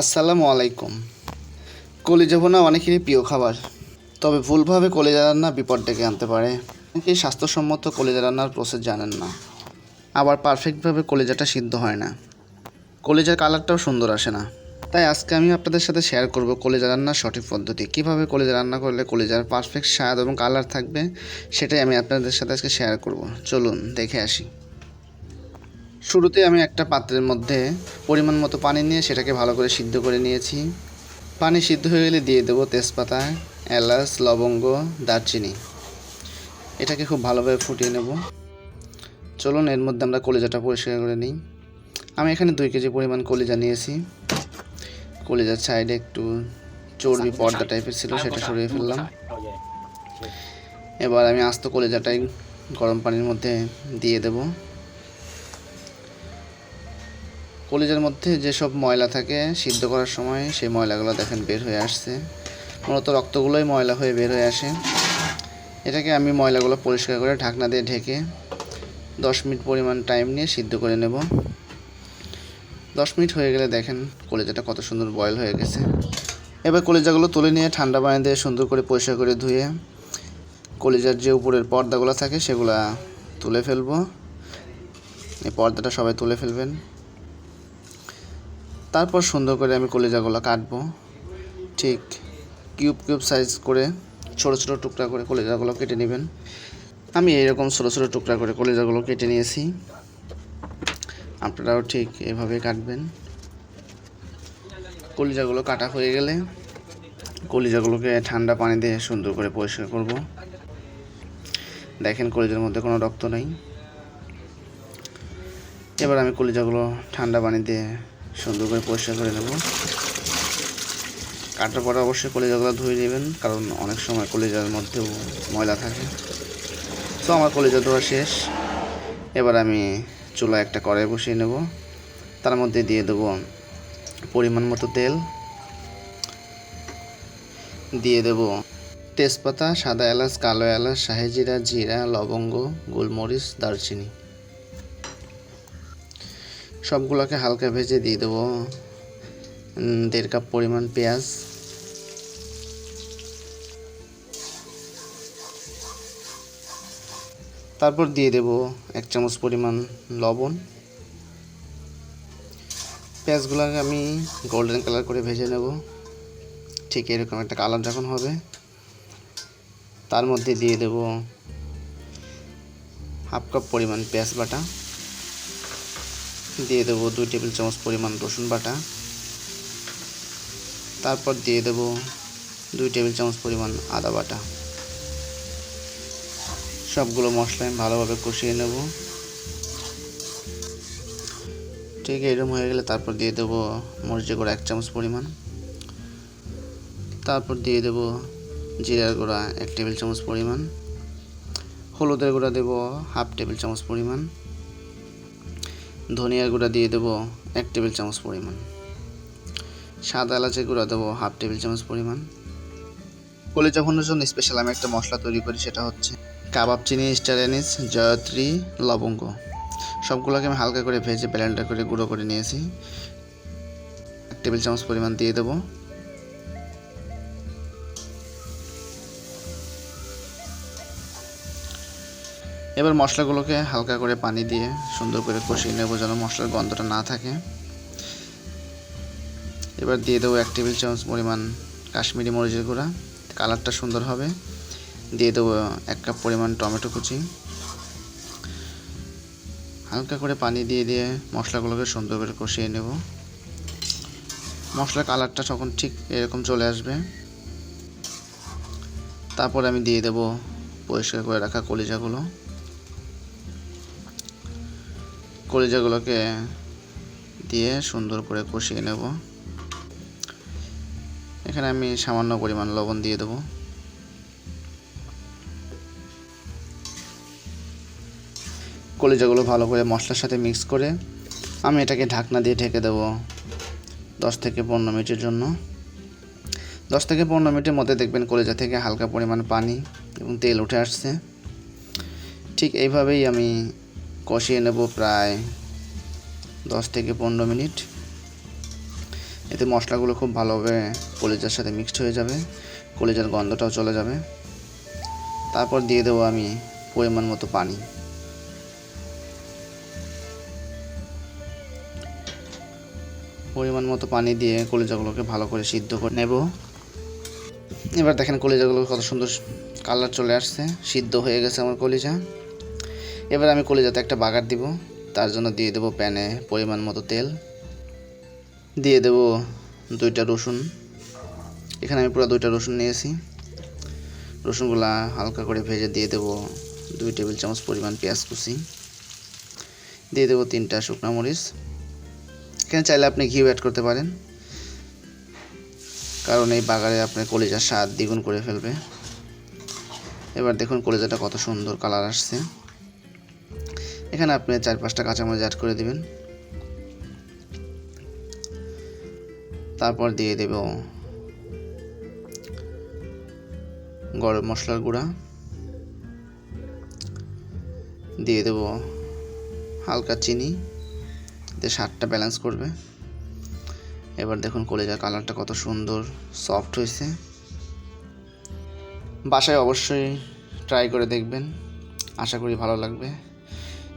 আসসালামু আলাইকুম। কলিজা ভুনা অনেকেরই প্রিয় খাবার। তবে ভুলভাবে কলিজা রান্না বিপদ ডেকে আনতে পারে। অনেকেই স্বাস্থ্যসম্মত কলিজা রান্নার প্রসেস জানেন না। আবার পারফেক্টভাবে কলিজাটা সিদ্ধ হয় না। কলিজার কালারটাও সুন্দর আসে না। তাই আজকে আমি আপনাদের সাথে শেয়ার করব কলিজা রান্নার সঠিক পদ্ধতি। কীভাবে কলিজা রান্না করলে কলিজার পারফেক্ট স্বাদ এবং কালার থাকবে, সেটাই আমি আপনাদের সাথে আজকে শেয়ার করব। চলুন, দেখে আসি। শুরুতে আমি একটা পাত্রের মধ্যে পরিমাণ মতো পানি নিয়ে সেটাকে ভালো করে সিদ্ধ করে নিয়েছি। পানি সিদ্ধ হয়ে গেলে দিয়ে দেবো তেজপাতা এলাচ লবঙ্গ দারচিনি। এটাকে খুব ভালোভাবে ফুটিয়ে নেব। চলুন এর মধ্যে আমরা কলিজাটা পরিষ্কার করে নিই। আমি এখানে দুই কেজি পরিমাণ কলিজা নিয়েছি। কলিজার সাইডে একটু চর্বি পর্দা টাইপের ছিল সেটা সরিয়ে ফেললাম। এবার আমি আস্ত কলিজাটাই গরম পানির মধ্যে দিয়ে দেবো। কলিজার মধ্যে যেসব ময়লা থাকে সিদ্ধ করার সময় সেই ময়লাগুলো দেখেন বের হয়ে আসছে। মূলত রক্তগুলোই ময়লা হয়ে বের হয়ে আসে। এটাকে আমি ময়লাগুলো পরিষ্কার করে ঢাকনা দিয়ে ঢেকে দশ মিনিট পরিমাণ টাইম নিয়ে সিদ্ধ করে নেব। দশ মিনিট হয়ে গেলে দেখেন কলিজাটা কত সুন্দর বয়েল হয়ে গেছে। এবার কলিজাগুলো তুলে নিয়ে ঠান্ডা পানি দিয়ে সুন্দর করে পরিষ্কার করে ধুয়ে কলিজার যে উপরের পর্দাগুলো থাকে সেগুলা তুলে ফেলব। এই পর্দাটা সবাই তুলে ফেলবেন। তারপর সুন্দর করে আমি কলিজাগুলো কাটবো। ঠিক কিউব কিউব সাইজ করে ছোটো ছোটো টুকরা করে কলিজাগুলো কেটে নেবেন। আমি এইরকম ছোটো ছোটো টুকরা করে কলিজাগুলো কেটে নিয়েছি। আপনারাও ঠিক এভাবে কাটবেন। কলিজাগুলো কাটা হয়ে গেলে কলিজাগুলোকে ঠান্ডা পানি দিয়ে সুন্দর করে পরিষ্কার করব। দেখেন কলিজার মধ্যে কোনো রক্ত নেই। এবার আমি কলিজাগুলো ঠান্ডা পানি দিয়ে সুন্দর করে পরিষ্কার করে নেব। কাটার পরে অবশ্যই কলিজাগুলো ধুয়ে নেবেন, কারণ অনেক সময় কলিজার মধ্যেও ময়লা থাকে। তো আমার কলিজা ধোয়া শেষ। এবার আমি চুলায় একটা কড়াই বসিয়ে নেব। তার মধ্যে দিয়ে দেবো পরিমাণ মতো তেল। দিয়ে দেব তেজপাতা, সাদা এলাচ, কালো এলাচ, শাহি জিরা জিরা, লবঙ্গ, গোলমরিচ, দারচিনি। সবগুলোকে হালকা ভেজে দিয়ে দেবো। দেড় কাপ পরিমাণ পেঁয়াজ। তারপর দিয়ে দেব এক চামচ পরিমাণ লবণ। পেঁয়াজগুলোকে আমি গোল্ডেন কালার করে ভেজে নেব। ঠিক এরকম একটা কালার যখন হবে, তার মধ্যে দিয়ে দেব হাফ কাপ পরিমাণ পেঁয়াজ বাটা। দিয়ে দেবো দুই টেবিল চামচ পরিমাণ রসুন বাটা। তারপর দিয়ে দেবো দুই টেবিল চামচ পরিমাণ আদা বাটা। সবগুলো মশলা আমি ভালোভাবে কষিয়ে নেব। ঠিক এরকম হয়ে গেলে তারপর দিয়ে দেবো মরিচের গুঁড়া এক চামচ পরিমাণ। তারপর দিয়ে দেবো জিরার গুঁড়া এক টেবিল চামচ পরিমাণ। হলুদের গুঁড়া দেবো হাফ টেবিল চামচ পরিমাণ। ধনিয়ার গুঁড়া দিয়ে দেবো এক টেবিল চামচ পরিমাণ। সাদা এলাচের গুঁড়া দেবো হাফ টেবিল চামচ পরিমাণ। কলিজা ভুনার জন্য স্পেশাল আমি একটা মশলা তৈরি করি, সেটা হচ্ছে কাবাব চিনি, স্টার অ্যানিস জয়ত্রী, লবঙ্গ। সবগুলোকে আমি হালকা করে ভেজে ব্লেন্ডার করে গুঁড়ো করে নিয়েছি। এক টেবিল চামচ পরিমাণ দিয়ে দেবো। এবার মশলাগুলোকে হালকা করে পানি দিয়ে সুন্দর করে কষিয়ে নেব যেন মশলার গন্ধটা না থাকে। এবার দিয়ে দেবো এক টেবিল চামচ পরিমাণ কাশ্মীরি মরিচের গুঁড়া। কালারটা সুন্দর হবে। দিয়ে দেবো এক কাপ পরিমাণ টমেটো কুচি। হালকা করে পানি দিয়ে দিয়ে মশলাগুলোকে সুন্দর করে কষিয়ে নেব। মশলার কালারটা তখন ঠিক এরকম চলে আসবে। তারপর আমি দিয়ে দেবো পরিষ্কার করে রাখা কলিজাগুলো। কলিজাগুলোকে দিয়ে সুন্দর করে কষিয়ে নেব। এখানে আমি সামান্য পরিমাণ লবণ দিয়ে দেবো। কলিজাগুলো ভালো করে মশলার সাথে মিক্স করে আমি এটাকে ঢাকনা দিয়ে ঢেকে দেবো দশ থেকে পনেরো মিনিটের জন্য। দশ থেকে পনেরো মিনিটের মধ্যে দেখবেন কলিজা থেকে হালকা পরিমাণ পানি এবং তেল উঠে আসছে। ঠিক এইভাবেই আমি কষিয়ে নেব প্রায় দশ থেকে পনেরো মিনিট। এতে মশলাগুলো খুব ভালোভাবে কলিজার সাথে মিক্সড হয়ে যাবে, কলিজার গন্ধটাও চলে যাবে। তারপর দিয়ে দেবো আমি পরিমাণ মতো পানি। পরিমাণ মতো পানি দিয়ে কলিজাগুলোকে ভালো করে সিদ্ধ করে নেব। এবার দেখেন কলিজাগুলো কত সুন্দর কালার চলে আসছে, সিদ্ধ হয়ে গেছে আমার কলিজা। এবার আমি কলিজাতে একটা বাগার দিব। তার জন্য দিয়ে দেবো প্যানে পরিমাণ মতো তেল। দিয়ে দেব দুইটা রসুন। এখানে আমি পুরো দুইটা রসুন নিয়েছি। রসুনগুলা হালকা করে ভেজে দিয়ে দেব দুই টেবিল চামচ পরিমাণ পেঁয়াজ কুচি। দিয়ে দেবো তিনটা শুকনো মরিচ। এখানে চাইলে আপনি ঘিও অ্যাড করতে পারেন। কারণ এই বাগারে আপনার কলিজার স্বাদ দ্বিগুণ করে ফেলবে। এবার দেখুন কলিজাটা কত সুন্দর কালার আসছে। এখানে আপনি চার পাঁচটা কাঁচামরিচ অ্যাড করে দিবেন। তারপর দিয়ে দেব গরম মশলার গুঁড়া। দিয়ে দেব হালকা চিনি, এতে স্বাদটা ব্যালেন্স করবে। এবার দেখুন কলেজার কালারটা কত সুন্দর সফট হয়েছে। বাসায় অবশ্যই ট্রাই করে দেখবেন। আশা করি ভালো লাগবে।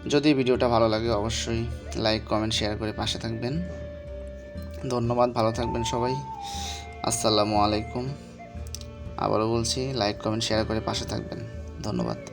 যদি ভিডিওটা ভালো লাগে অবশ্যই লাইক কমেন্ট শেয়ার করে পাশে থাকবেন। ধন্যবাদ, ভালো থাকবেন সবাই। আসসালামু আলাইকুম। আবারও বলছি লাইক কমেন্ট শেয়ার করে পাশে থাকবেন। ধন্যবাদ।